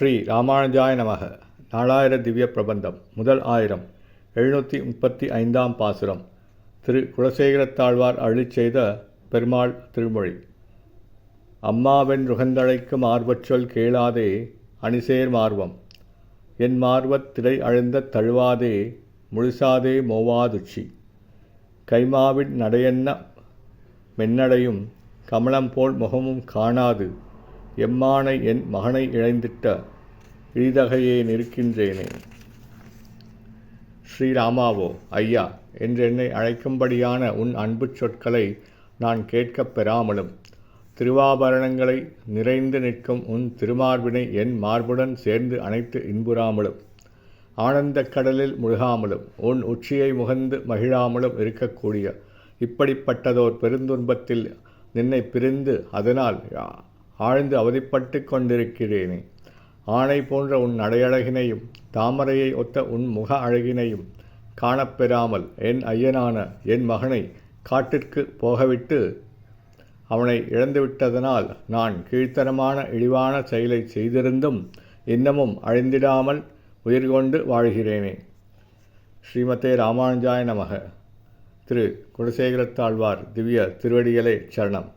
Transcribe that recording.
ஸ்ரீ ராமானுஜாய நமக. நாலாயிர திவ்ய பிரபந்தம் முதல் ஆயிரம் எழுநூற்றி முப்பத்தி ஐந்தாம் பாசுரம். திரு குலசேகரத்தாழ்வார் அழி செய்த பெருமாள் திருமொழி. அம்மாவென் ருகந்தழைக்கும் ஆர்வச்சொல் கேளாதே அணிசேர் மார்வம். என் மார்வத் திரை அழுந்த தழுவாதே முழுசாதே மோவாதுச்சி. கைமாவின் நடையென்ன மென்னடையும் கமலம் போல் முகமும் காணாது. எம்மானை என் மகனை இழைந்திட்ட இழிதகையே நிற்கின்றேனே. ஸ்ரீராமாவோ ஐயா என்று என்னை அழைக்கும்படியான உன் அன்புச் சொற்களை நான் கேட்கப் பெறாமலும் திருவாபரணங்களை நிறைந்து நிற்கும் உன் திருமார்பினை என் மார்புடன் சேர்ந்து அணைத்து இன்புறாமலும் ஆனந்தக் கடலில் முழுகாமலும் உன் உச்சியை முகந்து மகிழாமலும் இருக்கக்கூடிய இப்படிப்பட்டதோர் பெருந்துன்பத்தில் நின்னை பிரிந்து அதனால் ஆழ்ந்து அவதிப்பட்டு கொண்டிருக்கிறேனே. ஆணை போன்ற உன் அடையழகினையும் தாமரையை ஒத்த உன் முக அழகினையும் காணப்பெறாமல் என் ஐயனான என் மகனை காட்டிற்கு போகவிட்டு அவனை இழந்துவிட்டதனால் நான் கீழ்த்தனமான இழிவான செயலை செய்திருந்தும் இன்னமும் அழிந்திடாமல் உயிர் கொண்டு வாழ்கிறேனே. ஸ்ரீமதே ராமானுஜாய நமக. திரு. குலசேகரத்தாழ்வார் திவ்ய திருவடிகளே சரணம்.